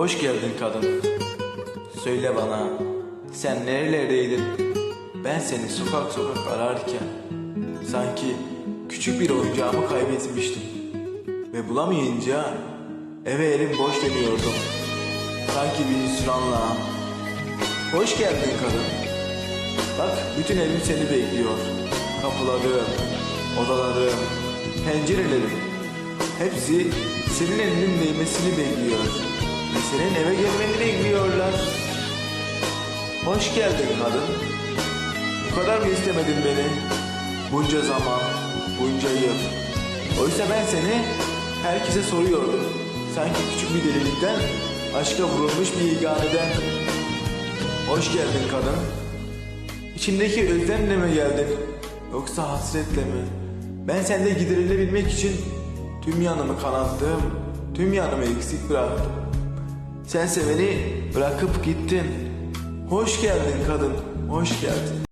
Hoş geldin kadın. Söyle bana, sen nerelerdeydin? Ben seni sokak sokak ararken sanki küçük bir oyuncağımı kaybetmiştim. Ve bulamayınca eve elim boş dönüyordum. Sanki bir hüsranla. Hoş geldin kadın. Bak bütün evim seni bekliyor. Kapılarım, odalarım, pencerelerim. Hepsi senin elinin değmesini bekliyor. Senin eve gelmeni bekliyorlar. Hoş geldin kadın. Bu kadar mı istemedin beni? Bunca zaman, bunca yıl. Oysa ben seni herkese soruyordum. Sanki küçük bir delilikten, aşka vurulmuş bir iganeden. Hoş geldin kadın. İçimdeki özlemle mi geldin? Yoksa hasretle mi? Ben sende giderilebilmek için tüm yanımı kanattım, tüm yanımı eksik bıraktım. Sense beni bırakıp gittin. Hoş geldin kadın, hoş geldin.